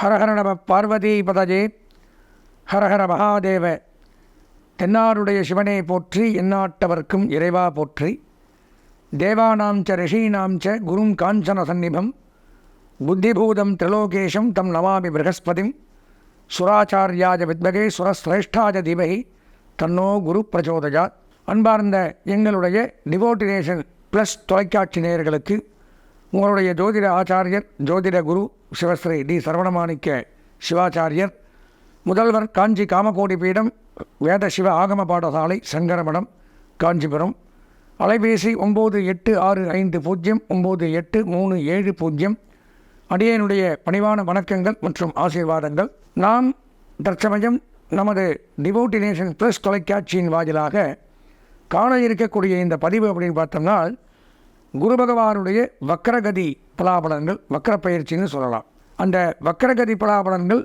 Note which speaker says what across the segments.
Speaker 1: ஹரஹர நம பார்வதி பதஜே. ஹரஹர மகாதேவ. தென்னாருடைய சிவனே போற்றி எந்நாட்டவர்க்கும் இறைவா போற்றி. தேவானாம் ச ரிஷீனாம் ச குரும் காஞ்சன சந்நிபம். புத்திபூதம் திரிலோகேஷம் தம் நமாமி ப்ரகஸ்பதிம். சுராச்சாரியாஜ வித்மகே சுரஸ்ரேஷ்டாஜ தீபகி தன்னோ குரு பிரச்சோதஜா அன்பார்ந்த எங்களுடைய டிவோட்டினேஷன் ப்ளஸ் தொலைக்காட்சி நேயர்களுக்கு உங்களுடைய ஜோதிட ஆச்சாரியர் ஜோதிட குரு சிவஸ்ரீ டி. சரவணமாணிக்க சிவாச்சாரியர் முதல்வர் காஞ்சி காமகோடி பீடம் வேத சிவ ஆகம பாடசாலை சங்கரமடம் காஞ்சிபுரம். அலைபேசி ஒம்பது எட்டு ஆறு ஐந்து பூஜ்ஜியம் ஒம்பது எட்டு மூணு ஏழு பூஜ்ஜியம் அடியனுடைய பணிவான வணக்கங்கள் மற்றும் ஆசீர்வாதங்கள். நாம் தற்சமயம் நமது டிவோட்டினேஷன் ப்ளஸ் தொலைக்காட்சியின் வாயிலாக காண இருக்கக்கூடிய இந்த பதிவு அப்படின்னு பார்த்தோம்னால் குரு பகவானுடைய வக்கரகதி பலாபலன்கள் வக்கர பயிற்சின்னு சொல்லலாம். அந்த வக்கரகதி பலாபலன்கள்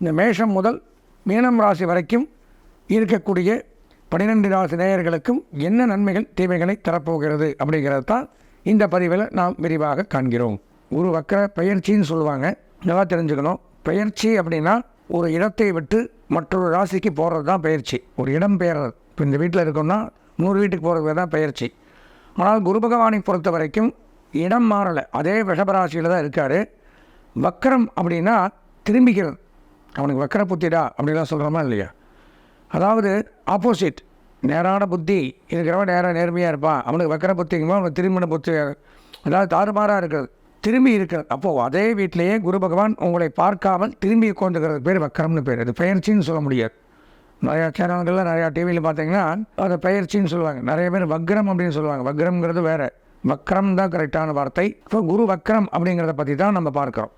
Speaker 1: இந்த மேஷம் முதல் மீனம் ராசி வரைக்கும் இருக்கக்கூடிய பன்னிரெண்டு ராசி நேயர்களுக்கும் என்ன நன்மைகள் தீமைகளை தரப்போகிறது அப்படிங்கிறது தான் இந்த பதிவில் நாம் விரிவாக காண்கிறோம். ஒரு வக்கர பயிற்சின்னு சொல்லுவாங்க. நல்லா தெரிஞ்சுக்கணும். பயிற்சி அப்படின்னா ஒரு இடத்தை விட்டு மற்றொரு ராசிக்கு போகிறது தான் பயிற்சி. ஒரு இடம் பெயர்றது இப்போ இந்த வீட்டில் இருக்கோம்னா நூறு வீட்டுக்கு போகிறது தான் பயிற்சி. ஆனால் குரு பகவானை பொறுத்த வரைக்கும் இடம் மாறலை. அதே விஷபராசியில் தான் இருக்கார். வக்கரம் அப்படின்னா திரும்பிக்கிறது. அவனுக்கு வக்கர புத்திடா அப்படிலாம் சொல்கிறோமா இல்லையா? அதாவது ஆப்போசிட் நேரான புத்தி. இருக்கிறவன் நேராக நேர்மையாக இருப்பான். அவனுக்கு வக்கர புத்திங்கும்போது அவனுக்கு திரும்பின புத்தி அதாவது தாறுமாறாக இருக்கிறது. திரும்பி இருக்கிறது. அப்போது அதே வீட்டிலேயே குரு பகவான் உங்களை பார்க்காமல் திரும்பி உட்காந்துக்கிறது பேர் வக்கரம்னு பேர். அது பயிற்சின்னு சொல்ல முடியாது. நிறையா சேனல்களில் நிறையா டிவியில் பார்த்தீங்கன்னா அதை பயிற்சின்னு சொல்லுவாங்க. நிறைய பேர் வக்ரம் அப்படின்னு சொல்லுவாங்க. வக்ரம்ங்கிறது வேறு. வக்ரம் தான் கரெக்டான வார்த்தை. இப்போ குரு வக்ரம் அப்படிங்கிறத பற்றி தான் நம்ம பார்க்குறோம்.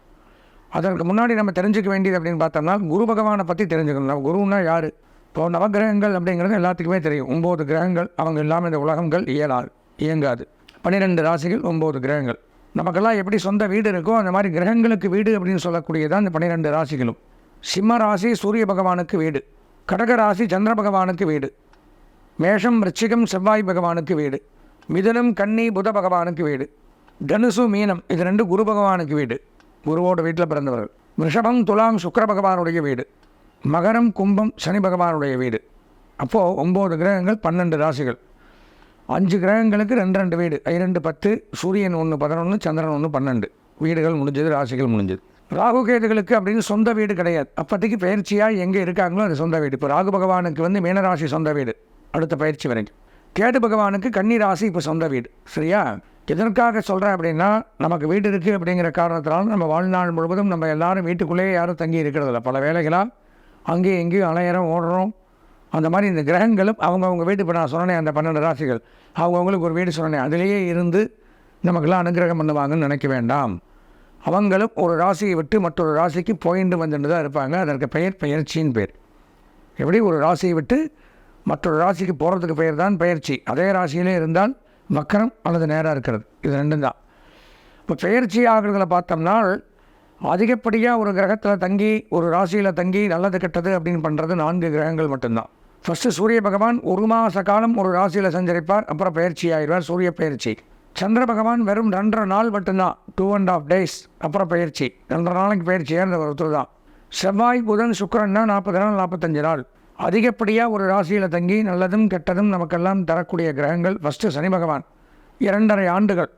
Speaker 1: அதற்கு முன்னாடி நம்ம தெரிஞ்சுக்க வேண்டியது அப்படின்னு பார்த்தோம்னா குரு பகவானை பற்றி தெரிஞ்சுக்கணும். நம்ம குருன்னா யார்? இப்போ நவகிரகங்கள் அப்படிங்கிறது எல்லாத்துக்குமே தெரியும். ஒம்பது கிரகங்கள் அவங்க இல்லாமல் இந்த உலகங்கள் இயலாது இயங்காது. பன்னிரெண்டு ராசிகள் ஒம்பது கிரகங்கள். நமக்கெல்லாம் எப்படி சொந்த வீடு இருக்கோ அந்த மாதிரி கிரகங்களுக்கு வீடு அப்படின்னு சொல்லக்கூடியதான் இந்த பன்னிரெண்டு ராசிகளும். சிம்ம ராசி சூரிய பகவானுக்கு வீடு. கடக ராசி சந்திர பகவானுக்கு வீடு. மேஷம் ரிச்சிகம் செவ்வாய் பகவானுக்கு வீடு. மிதுனம் கன்னி புத பகவானுக்கு வீடு. தனுசு மீனம் இது ரெண்டு குரு பகவானுக்கு வீடு. குருவோட வீட்டில் பிறந்தவர்கள். ரிஷபம் துலாம் சுக்கர பகவானுடைய வீடு. மகரம் கும்பம் சனி பகவானுடைய வீடு. அப்போது ஒம்பது கிரகங்கள் பன்னெண்டு ராசிகள். அஞ்சு கிரகங்களுக்கு ரெண்டு ரெண்டு வீடு. இரண்டு பத்து சூரியன் ஒன்று பதினொன்று சந்திரன் ஒன்று பன்னெண்டு. வீடுகள் முடிஞ்சது ராசிகள் முடிஞ்சது. ராகு கேதுகளுக்கு அப்படின்னு சொந்த வீடு கிடையாது. அப்போதைக்கு பயிற்சியாக எங்கே இருக்காங்களோ அது சொந்த வீடு. இப்போ ராகு பகவானுக்கு வந்து மீனராசி சொந்த வீடு. அடுத்த பயிற்சி வரைக்கும். கேது பகவானுக்கு கன்னி ராசி இப்போ சொந்த வீடு. சரியா? எதற்காக சொல்கிறேன் அப்படின்னா நமக்கு வீடு இருக்குது அப்படிங்கிற காரணத்தினால நம்ம வாழ்நாள் முழுவதும் நம்ம எல்லாரும் வீட்டுக்குள்ளேயே யாரும் தங்கி இருக்கிறதில்ல. பல வேலைகளாக அங்கேயும் எங்கேயும் அலையிறோம் ஓடுறோம். அந்த மாதிரி இந்த கிரகங்களும் அவங்கவுங்க வீட்டு இப்போ நான் சொன்னேன் அந்த பன்னெண்டு ராசிகள். அவங்கவுங்களுக்கு ஒரு வீடு சொன்னேன் அதிலேயே இருந்து நமக்கெல்லாம் அனுகிரகம் பண்ணுவாங்கன்னு நினைக்க வேண்டாம். அவங்களும் ஒரு ராசியை விட்டு மற்றொரு ராசிக்கு போயிட்டு வந்துட்டு தான் இருப்பாங்க. அதற்கு பெயர் பெயர்ச்சின்னு பேர். எப்படி ஒரு ராசியை விட்டு மற்றொரு ராசிக்கு போகிறதுக்கு பெயர் தான் பயிற்சி அதே ராசியிலே இருந்தால் மக்கரம் அல்லது நேராக இருக்கிறது. இது ரெண்டும் தான். இப்போ பெயர்ச்சி ஆகிறதுல பார்த்தோம்னா அதிகப்படியாக ஒரு கிரகத்தில் தங்கி ஒரு ராசியில் தங்கி நல்லது கெட்டது அப்படின்னு பண்ணுறது நான்கு கிரகங்கள் மட்டும்தான். ஃபஸ்ட்டு சூரிய பகவான் ஒரு மாத காலம் ஒரு ராசியில் சஞ்சரிப்பார். அப்புறம் பயிற்சி ஆயிடுவார். சூரிய பயிற்சி சந்திர பகவான் வெறும் ரெண்டரை நாள் மட்டும்தான் டூ அண்ட் ஆஃப் டேஸ் அப்புறம் பயிற்சி. ரெண்டரை நாளைக்கு பயிற்சியாக இருந்த ஒருத்தர் தான்? செவ்வாய் புதன் சுக்கரன்னா நாற்பது நாள் நாற்பத்தஞ்சு நாள். அதிகப்படியாக ஒரு ராசியில் தங்கி நல்லதும் கெட்டதும் நமக்கெல்லாம் தரக்கூடிய கிரகங்கள் ஃபஸ்ட்டு சனி பகவான். இரண்டரை ஆண்டுகள்.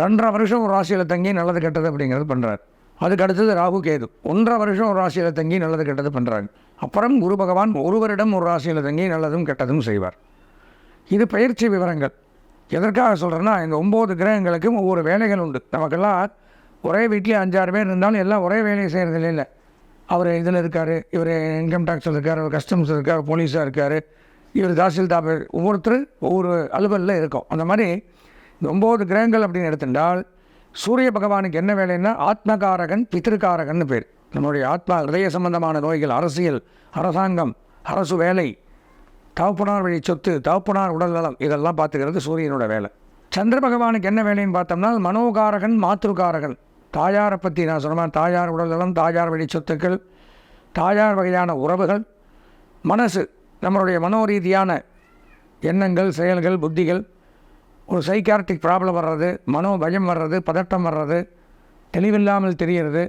Speaker 1: ரெண்டரை வருஷம் ஒரு ராசியில் தங்கி நல்லது கெட்டது அப்படிங்கிறது பண்ணுறார் அதுக்கு அடுத்தது ராகு கேது. ஒன்றரை வருஷம் ஒரு ராசியில் தங்கி நல்லது கெட்டது பண்ணுறாங்க அப்புறம் குரு பகவான் ஒரு வருடம் ஒரு ராசியில் தங்கி நல்லதும் கெட்டதும் செய்வார். இது பயிற்சி விவரங்கள். எதற்காக சொல்கிறேன்னா இந்த ஒம்பது கிரகங்களுக்கும் ஒவ்வொரு வேலைகள் உண்டு. நமக்கெல்லாம் ஒரே வீட்டிலே அஞ்சாறு பேர் இருந்தாலும் எல்லாம் ஒரே வேலையை செய்கிறது இல்லை அவர் இதில் இருக்கார் இவர் இன்கம் டேக்ஸில் இருக்கார் அவர் கஸ்டம்ஸ் இருக்கார் போலீஸாக இருக்கார் இவர் தாசில்தார் ஒவ்வொருத்தர் ஒவ்வொரு அலுவலில் இருக்கும். அந்த மாதிரி இந்த ஒம்பது கிரகங்கள் அப்படின்னு எடுத்துட்டால் சூரிய பகவானுக்கு என்ன வேலைன்னா ஆத்மகாரகன் பித்திருக்காரகன் பேர். நம்மளுடைய ஆத்மா ஹிருதய சம்பந்தமான நோய்கள் அரசியல் அரசாங்கம் அரசு வேலை தகப்பனார் வழி சொத்து தகப்பனார் உடல் நலம் இதெல்லாம் பார்த்துக்கிறது சூரியனோட வேலை. சந்திர பகவானுக்கு என்ன வேலைன்னு பார்த்தோம்னா மனோகாரகன் மாத்ருகாரகன். தாயாரை பற்றி நான் சொன்ன தாயார் உடல் நலம் தாயார் வழி சொத்துக்கள் தாயார் வகையான உறவுகள் மனசு நம்மளுடைய மனோரீதியான எண்ணங்கள் செயல்கள் புத்திகள் ஒரு சைக்கார்டிக் ப்ராப்ளம் வர்றது மனோ பயம் வர்றது பதட்டம் வர்றது தெளிவில்லாமல் தெரிகிறது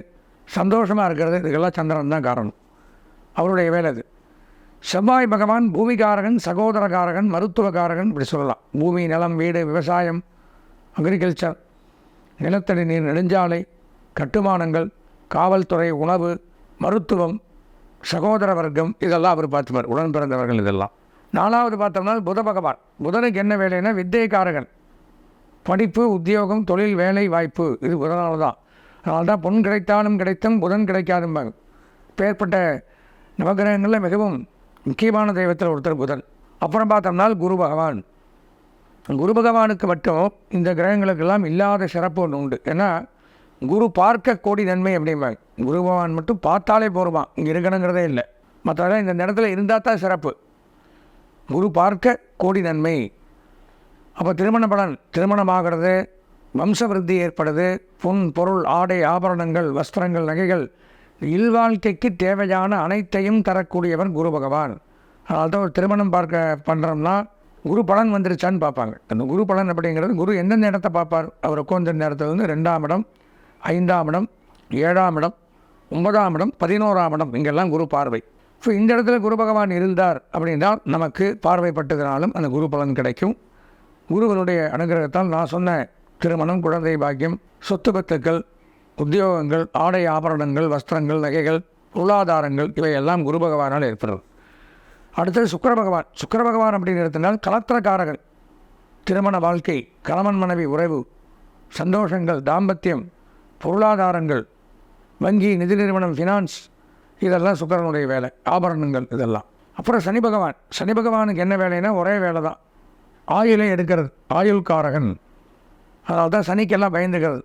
Speaker 1: சந்தோஷமாக இருக்கிறது இதுக்கெல்லாம் சந்திரன் தான் காரணம். அவருடைய வேலை அது. செவ்வாய் பகவான் பூமிகாரகன் சகோதரகாரகன் மருத்துவகாரகன் இப்படி சொல்லலாம். பூமி நிலம் வீடு விவசாயம் அக்ரிகல்ச்சர் நிலத்தடி நீர் நெடுஞ்சாலை கட்டுமானங்கள் காவல்துறை உணவு மருத்துவம் சகோதர வர்க்கம் இதெல்லாம் அவர் பார்த்துப்பார். உடன் பிறந்தவர்கள் இதெல்லாம். நாலாவது பார்த்தோம்னா புத பகவான். புதனுக்கு என்ன வேலைன்னா வித்தியக்காரகன் படிப்பு உத்தியோகம் தொழில் வேலை வாய்ப்பு. இது புதனால தான். அதனால தான் பொன் கிடைத்தாலும் கிடைத்தும் புதன் கிடைக்காதும்பாங்க. பேர்பட்ட நவகிரகங்களில் மிகவும் முக்கியமான தெய்வத்தில் ஒருத்தர் புதன். அப்புறம் பார்த்தோம்னா குரு பகவான். குரு பகவானுக்கு மட்டும் இந்த கிரகங்களுக்கெல்லாம் இல்லாத சிறப்பு ஒன்று உண்டு. ஏன்னா குரு பார்க்க கோடி நன்மை அப்படிம்பாங்க. குரு பகவான் மட்டும் பார்த்தாலே போருவான் இங்கே இருக்கணுங்கிறதே இல்லை. மற்றதெல்லாம் இந்த இடத்துல இருந்தால் தான் சிறப்பு. குரு பார்க்க கோடி நன்மை. அப்போ திருமண பலன் திருமணமாகிறது வம்சவிருத்தி ஏற்படுது பொன் பொருள் ஆடை ஆபரணங்கள் வஸ்திரங்கள் நகைகள் இல்வாழ்க்கைக்கு தேவையான அனைத்தையும் தரக்கூடியவன் குரு பகவான். அதனால தான் ஒரு திருமணம் பார்க்க பண்ணுறோம்னா குரு பலன் வந்துருச்சான்னு பார்ப்பாங்க. அந்த குரு பலன் அப்படிங்கிறது குரு எந்தெந்த இடத்த பார்ப்பார்? அவர் உட்காந்த நேரத்தில் வந்து ரெண்டாம் இடம் ஐந்தாம் இடம் ஏழாம் இடம் ஒன்பதாம் இடம் பதினோராம் இடம் இங்கெல்லாம் குரு பார்வை. ஸோ இந்த இடத்துல குரு பகவான் இருந்தார் அப்படின்னா நமக்கு பார்வைப்பட்டதுனாலும் அந்த குரு பலன் கிடைக்கும். குருவனுடைய அனுகிரகத்தால் நான் சொன்ன திருமணம் குழந்தை பாக்கியம் சொத்து பத்துக்கள் உத்தியோகங்கள் ஆடை ஆபரணங்கள் வஸ்திரங்கள் நகைகள் பொருளாதாரங்கள் இவையெல்லாம் குரு பகவானால் ஏற்படுறது அடுத்தது சுக்கர பகவான். சுக்கர பகவான் அப்படிங்கிறதுனால் கலத்திரக்காரகன் திருமண வாழ்க்கை கணவன் மனைவி உறவு சந்தோஷங்கள் தாம்பத்தியம் பொருளாதாரங்கள் வங்கி நிதி நிறுவனம் ஃபினான்ஸ் இதெல்லாம் சுக்கிரனுடைய வேலை ஆபரணங்கள் இதெல்லாம். அப்புறம் சனி பகவான். சனி பகவானுக்கு என்ன வேலைன்னா ஒரே வேலை தான் ஆயுளை எடுக்கிறது. ஆயுள்காரகன். அதனால தான் சனிக்கெல்லாம் பயந்துகள்.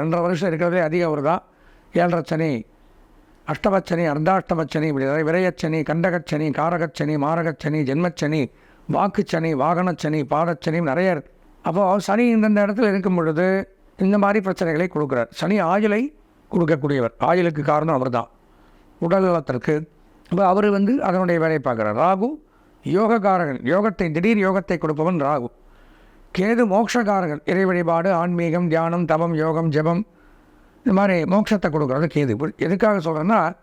Speaker 1: ரெண்டரை வருஷம் இருக்கிறதே அதிகம் அவர் தான் ஏழரை சனி அஷ்டமச்சனி அர்த்தாஷ்டமச்சனி இப்படி நிறைய விரயச்சனி கண்டகச்சனி காரகச்சனி மாரகச்சனி ஜென்மச்சனி வாக்குச்சனி வாகனச்சனி பாதச்சனி நிறைய இருக்கு. அப்போது சனி இந்தந்த இடத்துல இருக்கும் பொழுது இந்த மாதிரி பிரச்சனைகளை கொடுக்குறார். சனி ஆயுளை கொடுக்கக்கூடியவர். ஆயுளுக்கு காரணம் அவர் தான் உடல் நலத்திற்கு. அப்போ அவர் வந்து அதனுடைய வேலையை பார்க்குறார். ராகு யோகக்காரகன். யோகத்தை திடீர் யோகத்தை கொடுப்பவன் ராகு. கேது மோட்சக்காரர்கள் இறை வழிபாடு ஆன்மீகம் தியானம் தபம் யோகம் ஜெபம் இந்த மாதிரி மோட்சத்தை கொடுக்குறது கேது. எதுக்காக சொல்கிறேன்னா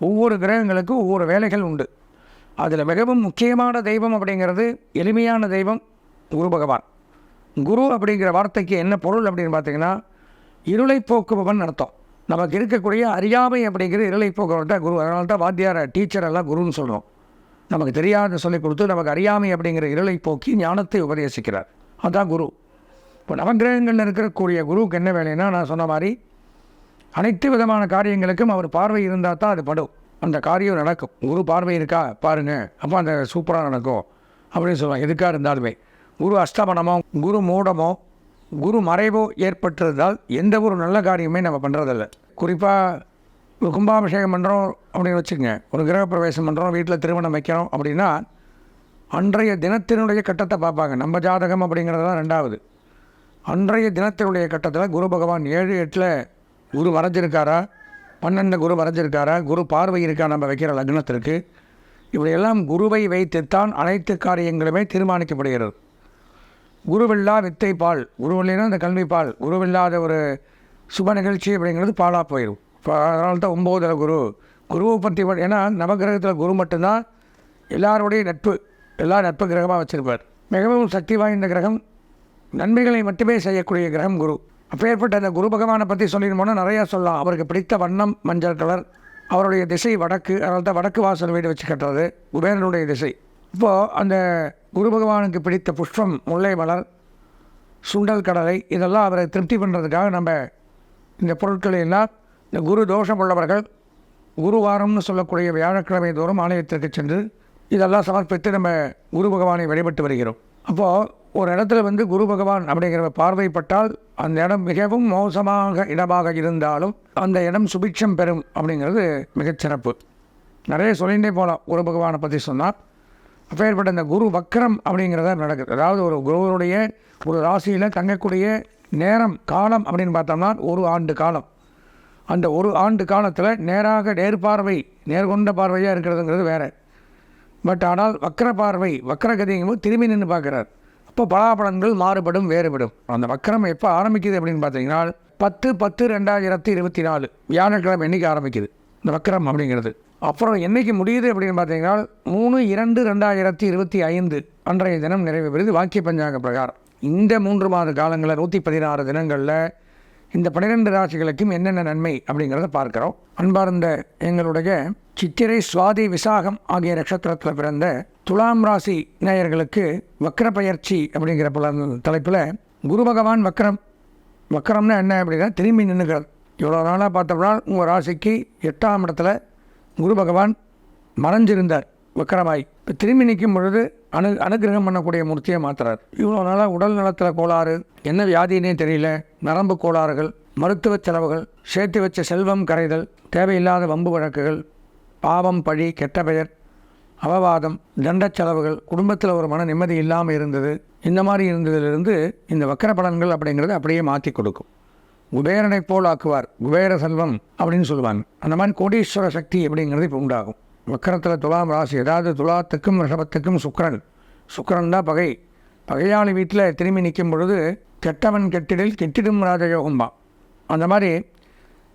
Speaker 1: ஒவ்வொரு கிரகங்களுக்கும் ஒவ்வொரு வேலைகள் உண்டு. அதில் மிகவும் முக்கியமான தெய்வம் அப்படிங்கிறது எளிமையான தெய்வம் குரு பகவான். குரு அப்படிங்கிற வார்த்தைக்கு என்ன பொருள் அப்படின்னு பார்த்தீங்கன்னா இருளை போக்குபவன் அர்த்தம். நமக்கு இருக்கக்கூடிய அறியாமை அப்படிங்கிற இருளை போக்குவரன் தான் குரு. அதனால தான் வாத்தியார டீச்சர் எல்லாம் குருன்னு சொல்கிறோம் நமக்கு தெரியாத சொல்லிக் கொடுத்து நமக்கு அறியாமை அப்படிங்கிற இருளை போக்கி ஞானத்தை உபதேசிக்கிறார். அதுதான் குரு. இப்போ நவகிரகங்களில் இருக்கக்கூடிய குருவுக்கு என்ன வேலைன்னா நான் சொன்ன மாதிரி அனைத்து விதமான காரியங்களுக்கும் அவர் பார்வை இருந்தால் தான் அது படும். அந்த காரியம் நடக்கும். குரு பார்வை இருக்கா? பாருங்க. அப்போ அந்த சூப்பராக நடக்கும். அப்படின்னு சொல்லுவாங்க. எதுக்காக இருந்தாலுமே. குரு அஸ்தமனமோ குரு மூடமோ குரு மறைவோ ஏற்பட்டிருந்தால் எந்த ஒரு நல்ல காரியமே நம்ம பண்ணுறதில்ல குறிப்பாக ஒரு கும்பாபிஷேகம் பண்ணுறோம் அப்படின்னு வச்சுக்கோங்க. ஒரு கிரகப்பிரவேசம் பண்ணுறோம் வீட்டில் திருமணம் வைக்கிறோம் அப்படின்னா அன்றைய தினத்தினுடைய கட்டத்தை பார்ப்பாங்க. நம்ம ஜாதகம் அப்படிங்கிறது தான் ரெண்டாவது. அன்றைய தினத்தினுடைய கட்டத்தில் குரு பகவான் ஏழு எட்டில் குரு வரைஞ்சிருக்காரா? பன்னெண்டு குரு வரைஞ்சிருக்காரா? குரு பார்வை இருக்கா? நம்ம வைக்கிற லக்னத்திற்கு. இவையெல்லாம் குருவை வைத்துத்தான் அனைத்து காரியங்களுமே தீர்மானிக்கப்படுகிறது. குருவில்லா வித்தை பால். குருவில்லைன்னா அந்த கல்வி பால். குருவில்லாத ஒரு சுப நிகழ்ச்சி அப்படிங்கிறது பாலாக போயிடும் இப்போ அதனால தான் ஒம்போதர குரு. குருவை பற்றி ஏன்னா நவகிரகத்தில் குரு மட்டும்தான் எல்லாருடைய நட்பு. எல்லா நட்பு கிரகமாக வச்சுருப்பார். மிகவும் சக்தி வாய்ந்த கிரகம் நன்மைகளை மட்டுமே செய்யக்கூடிய கிரகம் குரு. அப்பேற்பட்ட அந்த குரு பகவானை பற்றி சொல்லியிருந்தோம்னா நிறையா சொல்லலாம். அவருக்கு பிடித்த வண்ணம் மஞ்சள் கலர் அவருடைய திசை வடக்கு அதனால தான் வடக்கு வாசல் வீடு வச்சு கட்டுறது குபேரனுடைய திசை. இப்போது அந்த குரு பகவானுக்கு பிடித்த புஷ்பம் முல்லை மலர் சுண்டல் கடலை இதெல்லாம் அவரை திருப்தி பண்ணுறதுக்காக நம்ம இந்த பொருட்களை எல்லாம் இந்த குரு தோஷம் உள்ளவர்கள் குருவாரம்னு சொல்லக்கூடிய வியாழக்கிழமை தோறும் ஆலயத்திற்கு சென்று இதெல்லாம் சமர்ப்பித்து நம்ம குரு பகவானை வழிபட்டு வருகிறோம். அப்போது ஒரு இடத்துல வந்து குரு பகவான் அப்படிங்கிற பார்வைப்பட்டால் அந்த இடம் மிகவும் மோசமாக இடமாக இருந்தாலும் அந்த இடம் சுபிட்சம் பெறும் அப்படிங்கிறது மிகச்சிறப்பு நிறைய சொல்லிகிட்டே போகலாம் குரு பகவானை பற்றி சொன்னால் அப்பேற்பட்ட இந்த குரு வக்கரம் அப்படிங்கிறத நடக்குது. அதாவது ஒரு குருவனுடைய ஒரு ராசியில் தங்கக்கூடிய நேரம் காலம் அப்படின்னு பார்த்தோம்னா ஒரு ஆண்டு காலம். அந்த ஒரு ஆண்டு காலத்தில் நேராக நேர்பார்வை நேர்கொண்ட பார்வையாக இருக்கிறதுங்கிறது வேறு. பட் ஆனால் வக்கர பார்வை வக்கரகதிங்கும்போது திரும்பி நின்று பார்க்குறார். அப்போ பலாபலன்கள் மாறுபடும் வேறுபடும். அந்த வக்கரம் எப்போ ஆரம்பிக்குது அப்படின்னு பார்த்தீங்கன்னா பத்து பத்து ரெண்டாயிரத்தி இருபத்தி நாலு வியாழக்கிழமை என்றைக்கு ஆரம்பிக்குது? இந்த வக்கரம் அப்படிங்கிறது. அப்புறம் என்றைக்கு முடியுது அப்படின்னு பார்த்தீங்கன்னா மூணு இரண்டு ரெண்டாயிரத்தி இருபத்தி ஐந்து. அன்றைய தினம் நிறைவு பெறுது வாக்கிய பஞ்சாங்க பிரகாரம். இந்த மூன்று மாத காலங்களில் நூற்றி பதினாறு தினங்களில் இந்த பன்னிரெண்டு ராசிகளுக்கும் என்னென்ன நன்மை அப்படிங்கிறத பார்க்குறோம். அன்பார்ந்த எங்களுடைய சித்திரை சுவாதி விசாகம் ஆகிய நட்சத்திரத்தில் பிறந்த துலாம் ராசி நேயர்களுக்கு வக்கர பயிற்சி அப்படிங்கிற பல தலைப்பில் குரு பகவான் வக்கரம் வக்கரம்னா என்ன அப்படின்னா திரும்பி நின்றுகிறது இவ்வளோ நாளாக பார்த்தோம்னா உங்கள் ராசிக்கு எட்டாம் இடத்துல குரு பகவான் மறைஞ்சிருந்தார் வக்கரமாய் இப்போ திரும்பி நிற்கும் பொழுது அனு அனுகிரகம் பண்ணக்கூடிய மூர்த்தியை மாத்துறார். இவ்வளோ நாளாக உடல் நலத்தில் கோளாறு என்ன வியாதினே தெரியல நரம்பு கோளாறுகள் மருத்துவ செலவுகள் சேர்த்து வச்ச செல்வம் கரைதல் தேவையில்லாத வம்பு வழக்குகள் பாவம் பழி கெட்ட பெயர் அவவாதம் தண்ட செலவுகள் குடும்பத்தில் ஒரு மன நிம்மதி இல்லாமல் இருந்தது இந்த மாதிரி இருந்ததிலிருந்து இந்த வக்கர பலன்கள் அப்படிங்கிறது அப்படியே மாற்றி கொடுக்கும். குபேரனை போல் ஆக்குவார் குபேர செல்வம் அப்படின்னு சொல்லுவாங்க. அந்த மாதிரி கோடீஸ்வர சக்தி அப்படிங்கிறது இப்போ உண்டாகும். வக்கரத்தில் துலாம் ராசி அதாவது துலாத்துக்கும் ரிஷபத்துக்கும் சுக்கரன். சுக்கரன் தான் பகை. பகையாளி வீட்டில் திரும்பி நிற்கும் பொழுது கெட்டவன் கெட்டிடில் கெட்டிடும் ராஜயோகம்பா அந்த மாதிரி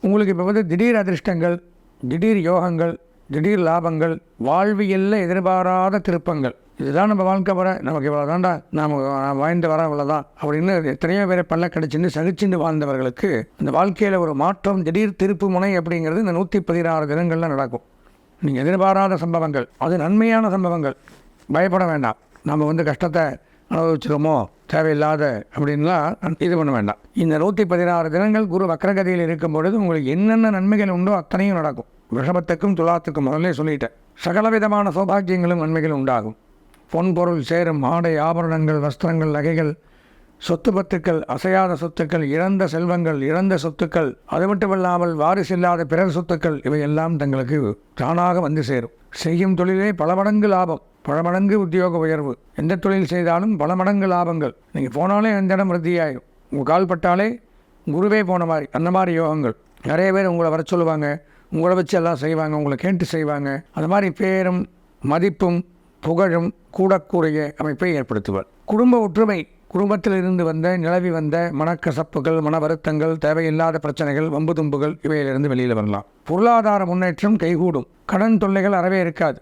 Speaker 1: உங்களுக்கு இப்போ வந்து திடீர் அதிர்ஷ்டங்கள் திடீர் யோகங்கள் திடீர் லாபங்கள் வாழ்வியலில் எதிர்பாராத திருப்பங்கள். இதுதான் நம்ம வாழ்க்கை வர நமக்கு இவ்வளோ தாண்டா நாம் வாழ்ந்து வர இவ்வளோதான் அப்படின்னு எத்தனையோ பேரை பல்ல கிடச்சின்னு சகிச்சுண்டு வாழ்ந்தவர்களுக்கு இந்த வாழ்க்கையில் ஒரு மாற்றம் திடீர் திருப்பு முனை அப்படிங்கிறது இந்த நூற்றி பதினாறு தினங்களில் நடக்கும். நீங்கள் எதிர்பாராத சம்பவங்கள் அது நன்மையான சம்பவங்கள். பயப்பட வேண்டாம். நம்ம வந்து கஷ்டத்தை அனுபவிச்சிருமோ தேவையில்லாத அப்படின்லாம் இது பண்ண வேண்டாம். இந்த நூற்றி பதினாறு தினங்கள் குரு வக்கரகதியில் இருக்கும் பொழுது உங்களுக்கு என்னென்ன நன்மைகள் உண்டோ அத்தனையும் நடக்கும். விஷபத்துக்கும் துலாத்துக்கும் முதல்ல சொல்லிட்டேன். சகல விதமான சௌபாகியங்களும் நன்மைகளும் உண்டாகும். பொன் பொருள் சேரும் ஆடை ஆபரணங்கள் வஸ்திரங்கள் நகைகள் சொத்து பத்துக்கள் அசையாத சொத்துக்கள் இழந்த செல்வங்கள் இழந்த சொத்துக்கள் அது மட்டுமல்லாமல் வாரிசில்லாத பிறர் சொத்துக்கள் இவையெல்லாம் தங்களுக்கு தானாக வந்து சேரும். செய்யும் தொழிலே பல மடங்கு லாபம் பல மடங்கு உத்தியோக உயர்வு. எந்த தொழில் செய்தாலும் பல மடங்கு லாபங்கள். நீங்கள் போனாலே அந்த இடம் விருத்தியாயிடும் உங்கள் கால் பட்டாலே குருவே போன மாதிரி அந்த மாதிரி யோகங்கள். நிறைய பேர் உங்களை வர சொல்லுவாங்க உங்களை வச்சு எல்லாம் செய்வாங்க உங்களை கேட்டு செய்வாங்க. அந்த மாதிரி பேரும் மதிப்பும் புகழும் கூடக்கூடிய அமைப்பை ஏற்படுத்துவார். குடும்ப ஒற்றுமை குடும்பத்தில் இருந்து வந்த நிலவி வந்த மனக்கசப்புகள் மன வருத்தங்கள் தேவையில்லாத பிரச்சனைகள் வம்பு தும்புகள் இவையிலிருந்து வெளியில் வரலாம். பொருளாதார முன்னேற்றம் கைகூடும். கடன் தொல்லைகள் அறவே இருக்காது.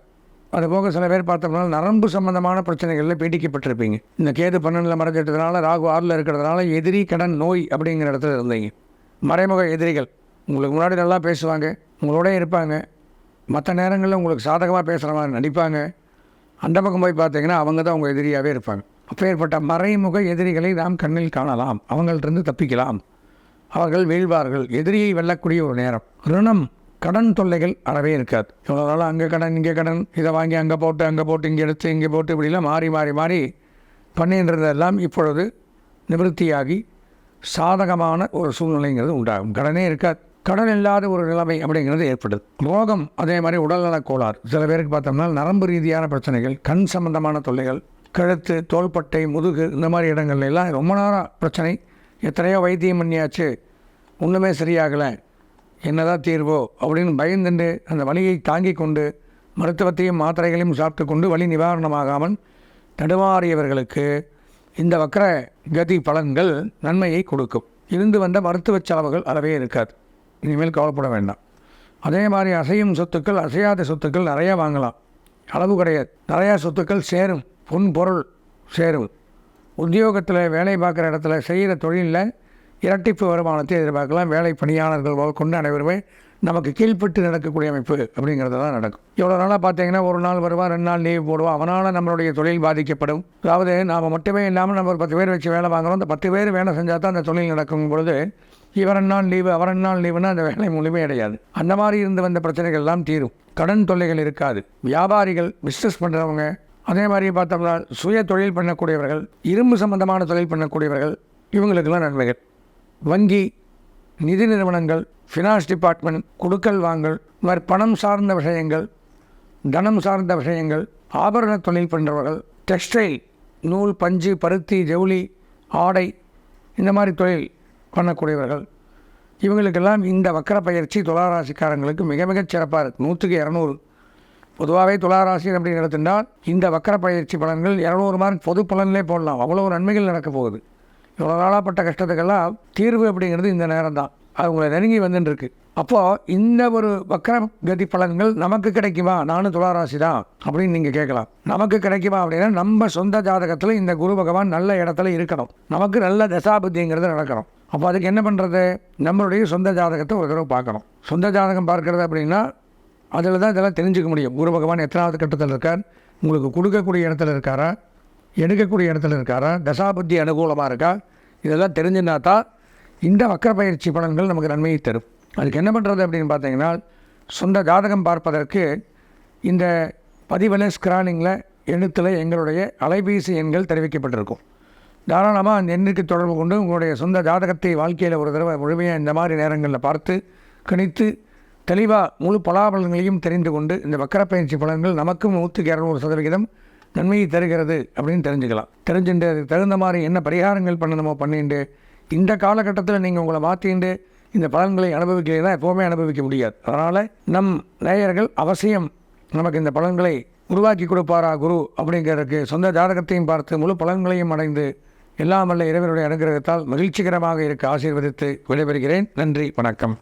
Speaker 1: அதுபோக சில பேர் பார்த்தோம்னா நரம்பு சம்பந்தமான பிரச்சனைகளில் பீடிக்கப்பட்டிருப்பீங்க. இந்த கேது பன்னெண்டில் மறைஞ்சிட்டதுனால ராகு ஆறில் இருக்கிறதுனால எதிரி கடன் நோய் அப்படிங்கிற இடத்துல இருந்தீங்க. மறைமுக எதிரிகள். உங்களுக்கு முன்னாடி நல்லா பேசுவாங்க. உங்களோட இருப்பாங்க. மற்ற நேரங்களில் உங்களுக்கு சாதகமாக பேசுகிற மாதிரி நடிப்பாங்க. அந்த பக்கம் போய் பார்த்தீங்கன்னா அவங்க தான் உங்கள் எதிரியாகவே இருப்பாங்க. அப்பேற்பட்ட மறைமுக எதிரிகளை நாம் கண்ணில் காணலாம். அவங்கள்டிருந்து தப்பிக்கலாம். அவர்கள் வீழ்வார்கள். எதிரியை வெல்லக்கூடிய ஒரு நேரம். ரிணம் கடன் தொல்லைகள் அறவே இருக்காது. இவ்வளோ நாள் அங்கே கடன் இங்கே கடன். இதை வாங்கி அங்கே போட்டு அங்கே போட்டு இங்கே எடுத்து இங்கே போட்டு இப்படிலாம் மாறி மாறி மாறி பண்ணின்றதெல்லாம் இப்பொழுது நிவர்த்தியாகி சாதகமான ஒரு சூழ்நிலைங்கிறது உண்டாகும். கடனே இருக்காது. கடன் இல்லாத ஒரு நிலைமை அப்படிங்கிறது ஏற்படுது. ரோகம் அதே மாதிரி உடல்நலக் கோளாறு. சில பேருக்கு பார்த்தோம்னா நரம்பு ரீதியான பிரச்சனைகள் கண் சம்பந்தமான தொல்லைகள் கழுத்து தோள்பட்டை முதுகு இந்த மாதிரி இடங்கள்ல எல்லாம் ரொம்ப நேரம் பிரச்சனை. எத்தனையோ வைத்தியம் பண்ணியாச்சு. ஒன்றுமே சரியாகலை. என்னதான் தீர்வோ அப்படின்னு பயந்துண்டு அந்த வலியை தாங்கி கொண்டு மருத்துவத்தையும் மாத்திரைகளையும் சாப்பிட்டு கொண்டு வலி நிவாரணமாகாமல் தடுமாறியவர்களுக்கு இந்த வக்கர கதி பலன்கள் நன்மையை கொடுக்கும். இருந்து வந்த மருத்துவ செலவுகள் அளவே இருக்காது. இனிமேல் கவலைப்பட வேண்டாம். அதே மாதிரி அசையும் சொத்துக்கள் அசையாத சொத்துக்கள் நிறையா வாங்கலாம். அளவு கிடையாது. நிறையா சொத்துக்கள் சேரும். பொன் சேர்வு உத்தியோகத்தில் வேலை பார்க்குற இடத்துல செய்கிற தொழிலில் இரட்டிப்பு வருமானத்தை எதிர்பார்க்கலாம். வேலை பணியாளர்கள் கொண்டு அனைவருமே நமக்கு கீழ்ப்பட்டு நடக்கக்கூடிய அமைப்பு அப்படிங்கிறது தான் நடக்கும். இவ்வளோ நாளாக பார்த்தீங்கன்னா ஒரு நாள் வருவான் ரெண்டு நாள் லீவ் போடுவோம் அவனால் நம்மளுடைய தொழில் பாதிக்கப்படும். அதாவது நாம் மட்டுமே இல்லாமல் நம்ம ஒரு பத்து பேர் வச்சு வேலை வாங்குறோம். அந்த பத்து பேர் வேலை செஞ்சால் தான் அந்த தொழில் நடக்கும் பொழுது இவரன் நாள் லீவு அவரன் நாள் லீவுனா அந்த வேலை முழுமே அடையாது. அந்த மாதிரி இருந்து வந்த பிரச்சனைகள் எல்லாம் தீரும். கடன் தொல்லைகள் இருக்காது. வியாபாரிகள் பிஸ்னஸ் பண்ணுறவங்க அதே மாதிரி பார்த்தோம்னா சுய தொழில் பண்ணக்கூடியவர்கள் இரும்பு சம்பந்தமான தொழில் பண்ணக்கூடியவர்கள் இவங்களுக்கெல்லாம் நன்மைகள். வங்கி நிதி நிறுவனங்கள் ஃபினான்ஸ் டிபார்ட்மெண்ட் கொடுக்கல் வாங்கல் இந்த மாதிரி பணம் சார்ந்த விஷயங்கள் தனம் சார்ந்த விஷயங்கள் ஆபரண தொழில் பண்ணுறவர்கள் டெக்ஸ்டைல் நூல் பஞ்சு பருத்தி ஜவுளி ஆடை இந்த மாதிரி தொழில் பண்ணக்கூடியவர்கள். இவங்களுக்கெல்லாம் இந்த வக்கர பயிற்சி துளாராசிக்காரங்களுக்கு மிக மிகச் சிறப்பாக இருக்குது நூற்றுக்கு இரநூறு. பொதுவாகவே துளாராசி அப்படின்னு எடுத்துட்டால் இந்த வக்கர பயிற்சி பலன்கள் இரநூறு மார்க் பொது பலன்களே போடலாம். அவ்வளோ நன்மைகள் நடக்க போகுது. இவ்வளோ நாளாப்பட்ட கஷ்டத்துக்கெல்லாம் தீர்வு அப்படிங்கிறது இந்த நேரம் தான் அது உங்களை நெருங்கி வந்துட்டுருக்கு அப்போது இந்த ஒரு வக்கர கதி பலன்கள் நமக்கு கிடைக்குமா? நானும் துளாராசி தான் அப்படின்னு நீங்கள் கேட்கலாம். நமக்கு கிடைக்குமா அப்படின்னா நம்ம சொந்த ஜாதகத்தில் இந்த குரு பகவான் நல்ல இடத்துல இருக்கணும். நமக்கு நல்ல தசாபுத்திங்கிறது நடக்கணும். அப்போ அதுக்கு என்ன பண்ணுறது நம்மளுடைய சொந்த ஜாதகத்தை ஒரு தடவை பார்க்கணும். சொந்த ஜாதகம் பார்க்கறது அப்படின்னா அதில் தான் இதெல்லாம் தெரிஞ்சுக்க முடியும். குரு பகவான் எத்தனாவது கட்டத்தில் இருக்கார்? உங்களுக்கு கொடுக்கக்கூடிய இடத்துல இருக்காரா? எடுக்கக்கூடிய இடத்துல இருக்காரா? தசாபுத்தி அனுகூலமாக இருக்கா? இதெல்லாம் தெரிஞ்சுனா தான் இந்த வக்கர பயிற்சி பலன்கள் நமக்கு நன்மையை தரும். அதுக்கு என்ன பண்ணுறது அப்படின்னு பார்த்தீங்கன்னா சொந்த ஜாதகம் பார்ப்பதற்கு இந்த பதிவில் ஸ்கிரானிங்கில் எழுத்தில் எங்களுடைய அலைபேசி எண்கள் தெரிவிக்கப்பட்டிருக்கும். தாராளமாக அந்த எண்ணுக்கு தொடர்பு கொண்டு உங்களுடைய சொந்த ஜாதகத்தை வாழ்க்கையில் ஒரு தடவை முழுமையாக இந்த மாதிரி நேரங்களில் பார்த்து கணித்து தெளிவாக முழு பலாபலன்களையும் தெரிந்து கொண்டு இந்த வக்கர பயிற்சி பலன்கள் நமக்கும் நூற்றுக்கு இரநூறு சதவிகிதம் நன்மையை தருகிறது அப்படின்னு தெரிஞ்சுக்கலாம். தெரிஞ்சுட்டு அதுக்கு தகுந்த மாதிரி என்ன பரிகாரங்கள் பண்ணணுமோ பண்ணிட்டு இந்த காலகட்டத்தில் நீங்கள் உங்களை மாற்றிண்டு இந்த பலன்களை அனுபவிக்கலாம் எப்போவுமே அனுபவிக்க முடியாது. அதனால் நம் நேயர்கள் அவசியம் நமக்கு இந்த பலன்களை உருவாக்கி கொடுப்பாரா குரு அப்படிங்கிறதுக்கு சொந்த ஜாதகத்தையும் பார்த்து முழு பலன்களையும் அடைந்து எல்லாம் வல்ல இறைவனுடைய அனுகிரகத்தால் மகிழ்ச்சிகரமாக இருக்க ஆசீர்வதித்து விடைபெறுகிறேன். நன்றி வணக்கம்.